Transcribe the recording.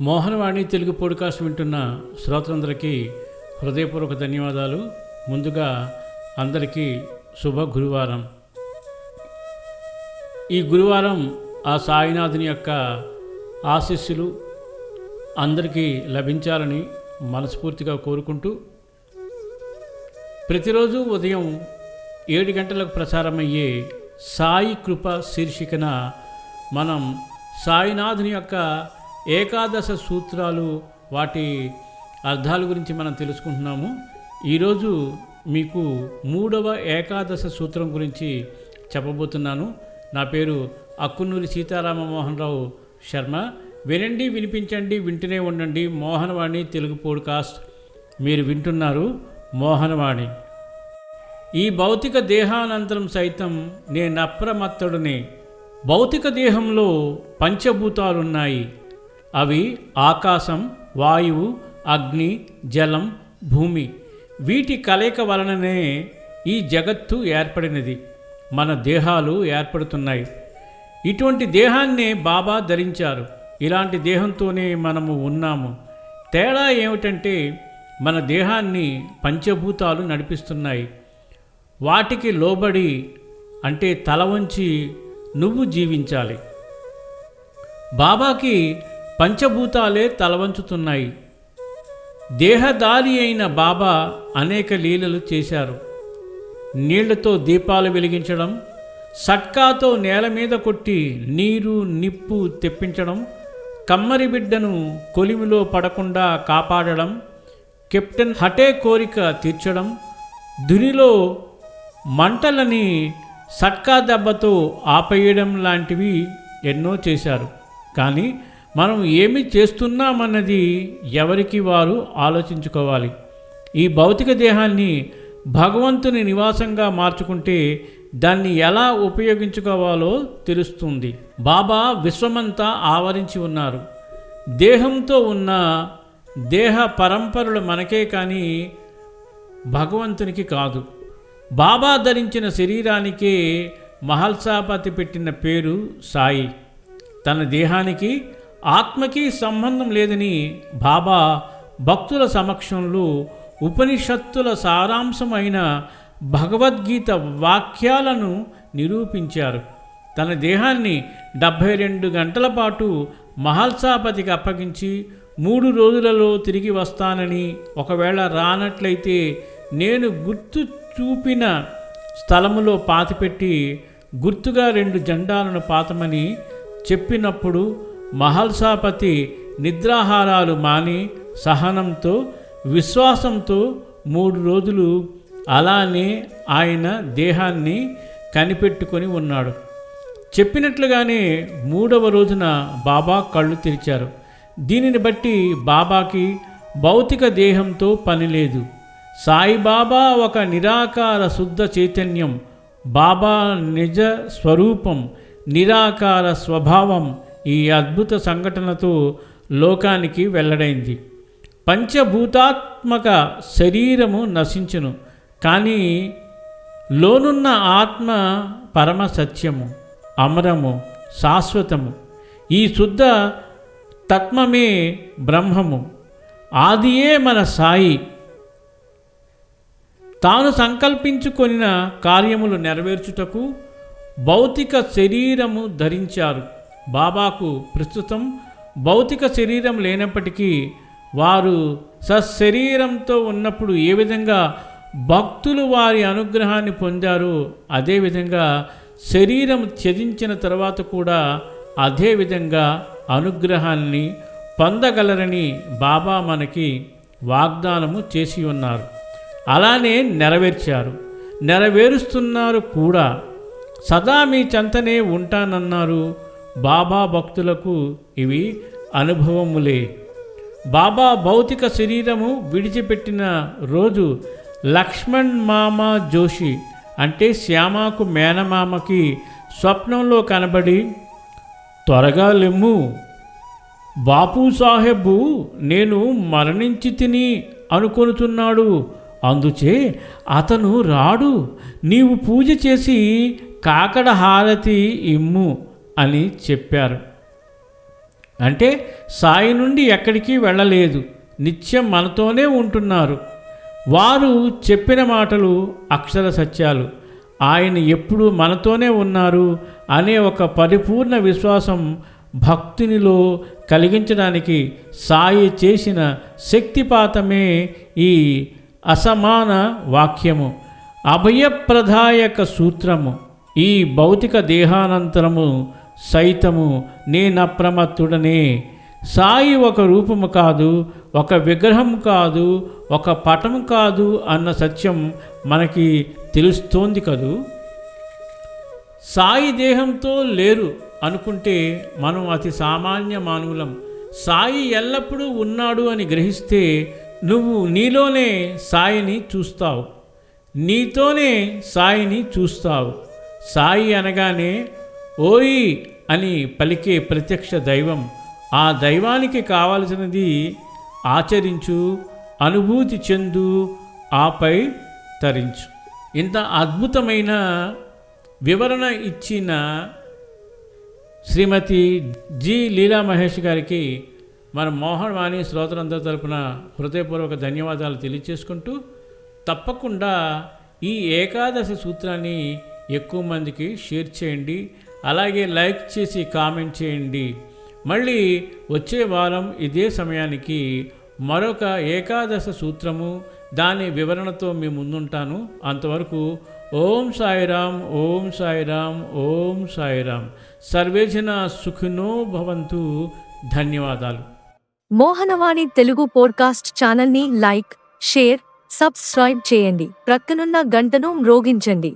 Mohanavani Telugu podcast వింటున్న శ్రోతలందరికీ హృదయపూర్వక ధన్యవాదాలు. ముందుగా అందరికీ శుభ గురువారం. ఈ గురువారం ఆ సాయినాథుని యొక్క ఆశీస్సులు అందరికీ లభించాలని మనస్ఫూర్తిగా కోరుకుంటూ ప్రతిరోజు ఉదయం ఏడు గంటలకు ప్రసారమయ్యే సాయి కృప శీర్షికన మనం సాయినాథుని యొక్క ఏకాదశ సూత్రాలు వాటి అర్థాల గురించి మనం తెలుసుకుంటున్నాము. ఈరోజు మీకు మూడవ ఏకాదశ సూత్రం గురించి చెప్పబోతున్నాను. నా పేరు అక్కునూరి సీతారామ మోహన్ రావు శర్మ. వినండి వినిపించండి వింటూనే ఉండండి. మోహనవాణి తెలుగు పోడ్కాస్ట్. మీరు వింటున్నారు మోహనవాణి. ఈ భౌతిక దేహానంతరం సైతం నేను అప్రమత్తడుని. భౌతిక దేహంలో పంచభూతాలున్నాయి. అవి ఆకాశం వాయువు అగ్ని జలం భూమి. వీటి కలయిక వలననే ఈ జగత్తు ఏర్పడినది. మన దేహాలు ఏర్పడుతున్నాయి. ఇటువంటి దేహాన్నే బాబా ధరించారు. ఇలాంటి దేహంతోనే మనము ఉన్నాము. తేడా ఏమిటంటే మన దేహాన్ని పంచభూతాలు నడిపిస్తున్నాయి. వాటికి లోబడి అంటే తల వంచి నువ్వు జీవించాలి. బాబాకి పంచభూతాలే తలవంచుతున్నాయి. దేహదారి అయిన బాబా అనేక లీలలు చేశారు. నీళ్ళతో దీపాలు వెలిగించడం సట్కాతో నేల మీద కొట్టి నీరు నిప్పు తెప్పించడం కమ్మరి బిడ్డను కొలిమిలో పడకుండా కాపాడడం కెప్టెన్ హటే కోరిక తీర్చడం దునిలో మంటలని సట్కా దెబ్బతో ఆపేయడం లాంటివి ఎన్నో చేశారు. కానీ మనం ఏమి చేస్తున్నామన్నది ఎవరికి వారు ఆలోచించుకోవాలి. ఈ భౌతిక దేహాన్ని భగవంతుని నివాసంగా మార్చుకుంటే దాన్ని ఎలా ఉపయోగించుకోవాలో తెలుస్తుంది. బాబా విశ్వమంతా ఆవరించి ఉన్నారు. దేహంతో ఉన్న దేహ పరంపరలు మనకే కానీ భగవంతునికి కాదు. బాబా ధరించిన శరీరానికే మహల్సాపతి పెట్టిన పేరు సాయి. తన దేహానికి ఆత్మకి సంబంధం లేదని బాబా భక్తుల సమక్షంలో ఉపనిషత్తుల సారాంశమైన భగవద్గీత వాక్యాలను నిరూపించారు. తన దేహాన్ని డెబ్భై రెండు గంటల పాటు మహల్సాపతికి అప్పగించి మూడు రోజులలో తిరిగి వస్తానని ఒకవేళ రానట్లయితే నేను గుర్తు చూపిన స్థలములో పాతిపెట్టి గుర్తుగా రెండు జెండాలను పాతమని చెప్పినప్పుడు మహల్సాపతి నిద్రాహారాలు మాని సహనంతో విశ్వాసంతో మూడు రోజులు అలానే ఆయన దేహాన్ని కనిపెట్టుకొని ఉన్నాడు. చెప్పినట్లుగానే మూడవ రోజున బాబా కళ్ళు తెరిచారు. దీనిని బట్టి బాబాకి భౌతిక దేహంతో పని లేదు. సాయిబాబా ఒక నిరాకార శుద్ధ చైతన్యం బాబా నిజ స్వరూపం నిరాకార స్వభావం ఈ అద్భుత సంఘటనతో లోకానికి వెల్లడైంది. పంచభూతాత్మక శరీరము నశించును కానీ లోనున్న ఆత్మ పరమ సత్యము అమరము శాశ్వతము. ఈ శుద్ధ తత్వమే బ్రహ్మము. ఆదియే మన సాయి. తాను సంకల్పించుకొనిన కార్యములు నెరవేర్చుటకు భౌతిక శరీరము ధరించారు. బాబాకు ప్రస్తుతం భౌతిక శరీరం లేనప్పటికీ వారు సశరీరంతో ఉన్నప్పుడు ఏ విధంగా భక్తులు వారి అనుగ్రహాన్ని పొందారో అదేవిధంగా శరీరం త్యజించిన తర్వాత కూడా అదేవిధంగా అనుగ్రహాన్ని పొందగలరని బాబా మనకి వాగ్దానము చేసి ఉన్నారు. అలానే నెరవేర్చారు. నెరవేరుస్తున్నారు కూడా. సదా మీ చెంతనే ఉంటానన్నారు. బాబా భక్తులకు ఇవి అనుభవములే. బాబా భౌతిక శరీరము విడిచిపెట్టిన రోజు లక్ష్మణ్ మామ జోషి అంటే శ్యామకు మేనమామకి స్వప్నంలో కనబడి త్వరగా లెమ్ము. బాపు సాహెబు నేను మరణించి తిని అనుకొనుతున్నాడు. అందుచే అతను రాడు. నీవు పూజ చేసి కాకడ హారతి ఇమ్ము. అని చెప్పారు. అంటే సాయి నుండి ఎక్కడికి వెళ్ళలేదు. నిత్యం మనతోనే ఉంటున్నారు. వారు చెప్పిన మాటలు అక్షర సత్యాలు. ఆయన ఎప్పుడు మనతోనే ఉన్నారు అనే ఒక పరిపూర్ణ విశ్వాసం భక్తునిలో కలిగించడానికి సాయి చేసిన శక్తిపాతమే ఈ అసమాన వాక్యము. అభయప్రదాయక సూత్రము. ఈ భౌతిక దేహానంతరము సైతము నేనప్రమత్తుడనే సాయి ఒక రూపము కాదు ఒక విగ్రహం కాదు ఒక పటం కాదు అన్న సత్యం మనకి తెలుస్తోంది కదూ? సాయి దేహంతో లేరు అనుకుంటే మనం అతి సామాన్య మానవులం. సాయి ఎల్లప్పుడూ ఉన్నాడు అని గ్రహిస్తే నువ్వు నీలోనే సాయిని చూస్తావు. నీతోనే సాయిని చూస్తావు. సాయి అనగానే ఓయి అని పలికే ప్రత్యక్ష దైవం ఆ దైవానికి కావలసినది ఆచరించు అనుభూతి చెందు ఆపై తరించు. ఇంత అద్భుతమైన వివరణ ఇచ్చిన శ్రీమతి జి లీలా మహేష్ గారికి మన మోహన్ వాణి శ్రోతలందరి తరపున హృదయపూర్వక ధన్యవాదాలు తెలియచేసుకుంటూ తప్పకుండా ఈ ఏకాదశి సూత్రాన్ని ఎక్కువ మందికి షేర్ చేయండి. అలాగే లైక్ చేసి కామెంట్ చేయండి. మళ్ళీ వచ్చే వారం ఇదే సమయానికి మరొక ఏకాదశ సూత్రము దాని వివరణతో మీ ముందుంటాను. అంతవరకు ఓం సాయిరాం ఓం సాయిరాం ఓం సాయిరాం సర్వేజన సుఖినో భవంతు. ధన్యవాదాలు. మోహనవాణి తెలుగు పోడ్కాస్ట్ ఛానల్ని లైక్ షేర్ సబ్స్క్రైబ్ చేయండి. ప్రక్కనున్న గంటను మ్రోగించండి.